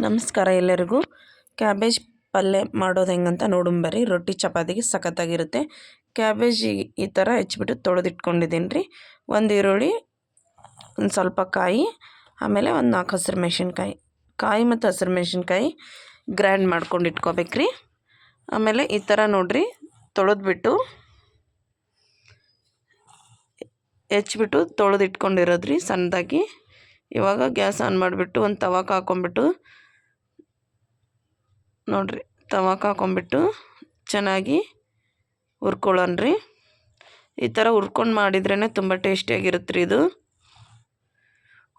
ನಮಸ್ಕಾರ ಎಲ್ಲರಿಗೂ. ಕ್ಯಾಬೇಜ್ ಪಲ್ಯ ಮಾಡೋದು ಹೆಂಗಂತ ನೋಡುಂಬರಿ ರೊಟ್ಟಿ ಚಪಾತಿಗೆ ಸಖತ್ತಾಗಿರುತ್ತೆ. ಕ್ಯಾಬೇಜ್ ಈ- ಥರ ಹೆಚ್ಚಿಬಿಟ್ಟು ತೊಳೆದಿಟ್ಕೊಂಡಿದ್ದೀನಿ ರೀ ಒಂದು ಈರುಳ್ಳಿ, ಒಂದು ಸ್ವಲ್ಪ ಕಾಯಿ, ಆಮೇಲೆ ಒಂದು ನಾಲ್ಕು ಹಸಿರು ಮೆಣಸಿನ್ಕಾಯಿ. ಕಾಯಿ ಮತ್ತು ಹಸಿರು ಮೆಣಸಿನ್ಕಾಯಿ ಗ್ರ್ಯಾಂಡ್ ಮಾಡ್ಕೊಂಡು ಇಟ್ಕೋಬೇಕ್ರಿ. ಆಮೇಲೆ ಈ ಥರ ನೋಡ್ರಿ, ತೊಳೆದ್ಬಿಟ್ಟು ಹೆಚ್ಚಿಬಿಟ್ಟು ತೊಳೆದಿಟ್ಕೊಂಡಿರೋದ್ರಿ ಸಣ್ಣದಾಗಿ. ಇವಾಗ ಗ್ಯಾಸ್ ಆನ್ ಮಾಡಿಬಿಟ್ಟು ಒಂದು ತವಾಕ ಹಾಕ್ಕೊಂಬಿಟ್ಟು ನೋಡ್ರಿ ತವಾಕ ಹಾಕೊಂಡ್ಬಿಟ್ಟು ಚೆನ್ನಾಗಿ ಹುರ್ಕೊಳ್ಳೋಣ್ರಿ. ಈ ಥರ ಹುರ್ಕೊಂಡು ಮಾಡಿದ್ರೇ ತುಂಬ ಟೇಸ್ಟಿಯಾಗಿರುತ್ತೆ ರೀ ಇದು.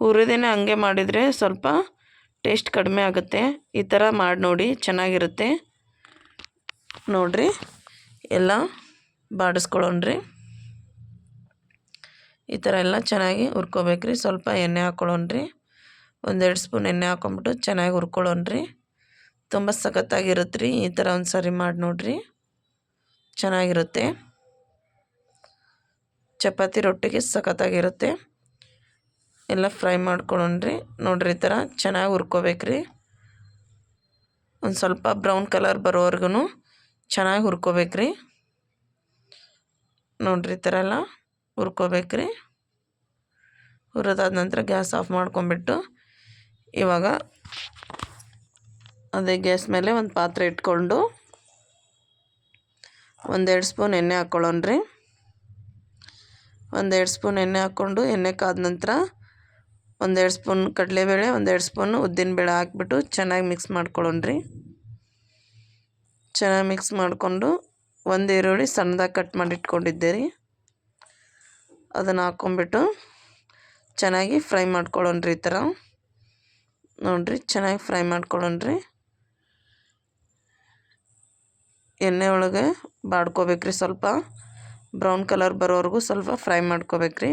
ಹುರಿದೇನೆ ಹಂಗೆ ಮಾಡಿದರೆ ಸ್ವಲ್ಪ ಟೇಸ್ಟ್ ಕಡಿಮೆ ಆಗುತ್ತೆ. ಈ ಥರ ಮಾಡಿ ನೋಡಿ, ಚೆನ್ನಾಗಿರುತ್ತೆ. ನೋಡ್ರಿ, ಎಲ್ಲ ಬಾಡಿಸ್ಕೊಳ್ಳೋಣ್ರಿ. ಈ ಥರ ಎಲ್ಲ ಚೆನ್ನಾಗಿ ಹುರ್ಕೋಬೇಕ್ರಿ. ಸ್ವಲ್ಪ ಎಣ್ಣೆ ಹಾಕ್ಕೊಳ್ಳೋಣ್ರಿ ಒಂದೆರಡು ಸ್ಪೂನ್ ಎಣ್ಣೆ ಹಾಕ್ಕೊಂಬಿಟ್ಟು ಚೆನ್ನಾಗಿ ಹುರ್ಕೊಳ್ಳೋಣ್ರಿ. ತುಂಬ ಸಖತ್ತಾಗಿರುತ್ತೆ ರೀ ಈ ಥರ ಒಂದು ಸರಿ ಮಾಡಿ ನೋಡ್ರಿ. ಚೆನ್ನಾಗಿರುತ್ತೆ. ಚಪಾತಿ ರೊಟ್ಟಿಗೆ ಸಖತ್ತಾಗಿರುತ್ತೆ. ಎಲ್ಲ ಫ್ರೈ ಮಾಡ್ಕೊಳ್ಳೋಣ್ರಿ ನೋಡ್ರಿ ಈ ಥರ ಚೆನ್ನಾಗಿ ಹುರ್ಕೋಬೇಕ್ರಿ. ಒಂದು ಸ್ವಲ್ಪ ಬ್ರೌನ್ ಕಲರ್ ಬರೋವರೆಗೂ ಚೆನ್ನಾಗಿ ಹುರ್ಕೋಬೇಕ್ರಿ. ನೋಡ್ರಿ ಈ ಥರ ಎಲ್ಲ ಹುರ್ಕೋಬೇಕ್ರಿ. ಹುರಿದಾದ ನಂತರ ಗ್ಯಾಸ್ ಆಫ್ ಮಾಡ್ಕೊಂಬಿಟ್ಟು ಇವಾಗ ಅದೇ ಗ್ಯಾಸ್ ಮೇಲೆ ಒಂದು ಪಾತ್ರೆ ಇಟ್ಕೊಂಡು ಒಂದೆರಡು ಸ್ಪೂನ್ ಎಣ್ಣೆ ಹಾಕ್ಕೊಳ್ಳೋಣ್ರಿ ಒಂದೆರಡು ಸ್ಪೂನ್ ಎಣ್ಣೆ ಹಾಕ್ಕೊಂಡು ಎಣ್ಣೆ ಕಾದ ನಂತರ ಒಂದೆರಡು ಸ್ಪೂನ್ ಕಡಲೆಬೇಳೆ, ಒಂದೆರಡು ಸ್ಪೂನ್ ಉದ್ದಿನಬೇಳೆ ಹಾಕ್ಬಿಟ್ಟು ಚೆನ್ನಾಗಿ ಮಿಕ್ಸ್ ಮಾಡ್ಕೊಳ್ಳೋಣ್ರಿ ಚೆನ್ನಾಗಿ ಮಿಕ್ಸ್ ಮಾಡಿಕೊಂಡು ಒಂದು ಈರುಳ್ಳಿ ಸಣ್ಣದಾಗಿ ಕಟ್ ಮಾಡಿ ಇಟ್ಕೊಂಡಿದ್ದೆ ರೀ. ಅದನ್ನು ಹಾಕ್ಕೊಂಬಿಟ್ಟು ಚೆನ್ನಾಗಿ ಫ್ರೈ ಮಾಡ್ಕೊಳ್ಳೋಣ್ರಿ ಈ ಥರ. ನೋಡಿರಿ ಚೆನ್ನಾಗಿ ಫ್ರೈ ಮಾಡ್ಕೊಳ್ಳೋಣ್ರಿ ಎಣ್ಣೆ ಒಳಗೆ ಬಾಡ್ಕೋಬೇಕ್ರಿ ಸ್ವಲ್ಪ. ಬ್ರೌನ್ ಕಲರ್ ಬರೋವರೆಗೂ ಸ್ವಲ್ಪ ಫ್ರೈ ಮಾಡ್ಕೋಬೇಕ್ರಿ.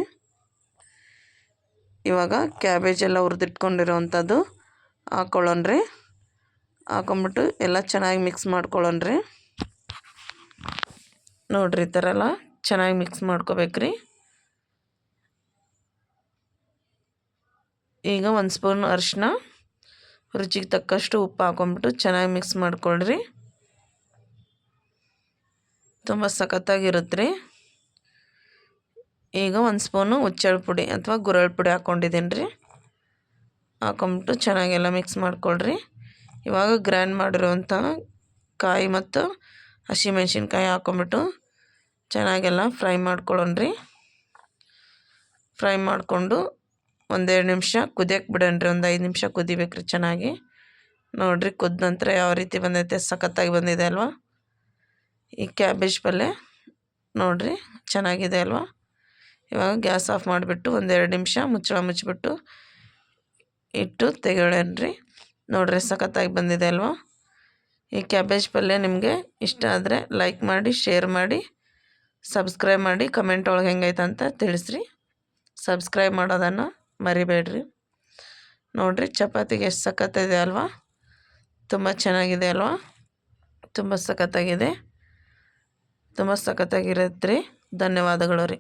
ಇವಾಗ ಕ್ಯಾಬೇಜ್ ಎಲ್ಲ ಹುರಿದಿಟ್ಕೊಂಡಿರೋವಂಥದ್ದು ಹಾಕ್ಕೊಳ್ಳೋಣ್ರಿ ಹಾಕೊಂಬಿಟ್ಟು ಎಲ್ಲ ಚೆನ್ನಾಗಿ ಮಿಕ್ಸ್ ಮಾಡ್ಕೊಳ್ಳೋಣ್ರಿ. ನೋಡಿರಿ ಈ ಥರ ಎಲ್ಲ ಚೆನ್ನಾಗಿ ಮಿಕ್ಸ್ ಮಾಡ್ಕೋಬೇಕ್ರಿ. ಈಗ ಒಂದು ಸ್ಪೂನ್ ಅರಿಶಿನ ರುಚಿಗೆ ತಕ್ಕಷ್ಟು ಉಪ್ಪು ಹಾಕೊಂಬಿಟ್ಟು ಚೆನ್ನಾಗಿ ಮಿಕ್ಸ್ ಮಾಡ್ಕೊಳ್ರಿ. ತುಂಬ ಸಖತ್ತಾಗಿರುತ್ತೆ ರೀ. ಈಗ ಒಂದು ಸ್ಪೂನು ಹುಚ್ಚಳ ಪುಡಿ ಅಥವಾ ಗುರಳ್ ಪುಡಿ ಹಾಕ್ಕೊಂಡಿದ್ದೀನಿ ರೀ. ಹಾಕೊಂಬಿಟ್ಟು ಚೆನ್ನಾಗೆಲ್ಲ ಮಿಕ್ಸ್ ಮಾಡ್ಕೊಳ್ರಿ. ಇವಾಗ ಗ್ರ್ಯಾಂಡ್ ಮಾಡಿರುವಂಥ ಕಾಯಿ ಮತ್ತು ಹಸಿಮೆಣ್ಸಿನ್ಕಾಯಿ ಹಾಕೊಂಬಿಟ್ಟು ಚೆನ್ನಾಗೆಲ್ಲ ಫ್ರೈ ಮಾಡ್ಕೊಳ್ಳೋಣ್ರಿ ಫ್ರೈ ಮಾಡಿಕೊಂಡು ಒಂದೆರಡು ನಿಮಿಷ ಕುದಿಯಕ್ಕೆ ಬಿಡೋಣ್ರಿ ಒಂದು ಐದು ನಿಮಿಷ ಕುದಿಬೇಕ್ರಿ ಚೆನ್ನಾಗಿ. ನೋಡಿರಿ ಕುದ್ದ ನಂತರ ಯಾವ ರೀತಿ ಬಂದೈತೆ, ಸಖತ್ತಾಗಿ ಬಂದಿದೆ ಅಲ್ವಾ? ಈ ಕ್ಯಾಬೇಜ್ ಪಲ್ಯ ನೋಡಿರಿ, ಚೆನ್ನಾಗಿದೆ ಅಲ್ವಾ? ಇವಾಗ ಗ್ಯಾಸ್ ಆಫ್ ಮಾಡಿಬಿಟ್ಟು ಒಂದೆರಡು ನಿಮಿಷ ಮುಚ್ಚಳ ಮುಚ್ಚಿಬಿಟ್ಟು ಇಟ್ಟು ತೆಗೊಳ್ಳೇನ್ರಿ ನೋಡಿರಿ, ಸಖತ್ತಾಗಿ ಬಂದಿದೆ ಅಲ್ವಾ? ಈ ಕ್ಯಾಬೇಜ್ ಪಲ್ಯ ನಿಮಗೆ ಇಷ್ಟ ಆದರೆ ಲೈಕ್ ಮಾಡಿ ಶೇರ್ ಮಾಡಿ ಸಬ್ಸ್ಕ್ರೈಬ್ ಮಾಡಿ ಕಮೆಂಟ್ ಒಳಗೆ ಹೆಂಗೈತೆ ಅಂತ ತಿಳಿಸ್ರಿ. ಸಬ್ಸ್ಕ್ರೈಬ್ ಮಾಡೋದನ್ನು ಮರಿಬೇಡ್ರಿ. ನೋಡಿರಿ, ಚಪಾತಿಗೆ ಎಷ್ಟು ಸಖತ್ತಿದೆ ಅಲ್ವಾ? ತುಂಬ ಚೆನ್ನಾಗಿದೆ ಅಲ್ವಾ? ತುಂಬ ಸಖತ್ತಾಗಿದೆ. ತುಂಬ ಸಖತ್ತಾಗಿರುತ್ತೆ ಧನ್ಯವಾದಗಳು ರೀ.